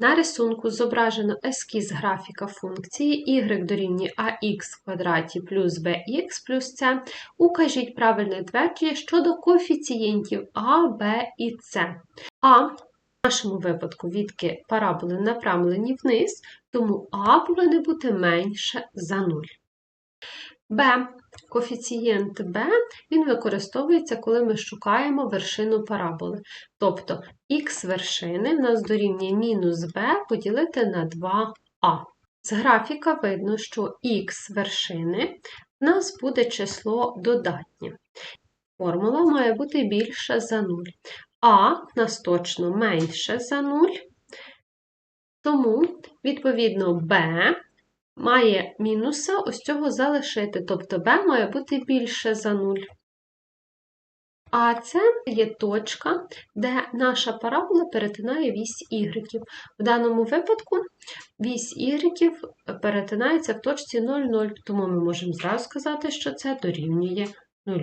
На рисунку зображено ескіз графіка функції y дорівнює ax квадраті плюс bx плюс c. Укажіть правильне твердження щодо коефіцієнтів а, b і c. А в нашому випадку відки параболи направлені вниз, тому а повинен бути менше за 0. B. Коефіцієнт b він використовується, коли ми шукаємо вершину параболи. Тобто х вершини в нас дорівнює мінус b поділити на 2а. З графіка видно, що х вершини в нас буде число додатнє. Формула має бути більша за 0. А в нас точно менше за 0, тому, відповідно, b має мінуса ось цього залишити, тобто b має бути більше за 0. А це є точка, де наша парабола перетинає вісь y. В даному випадку вісь y перетинається в точці 0,0, тому ми можемо зразу сказати, що це дорівнює 0.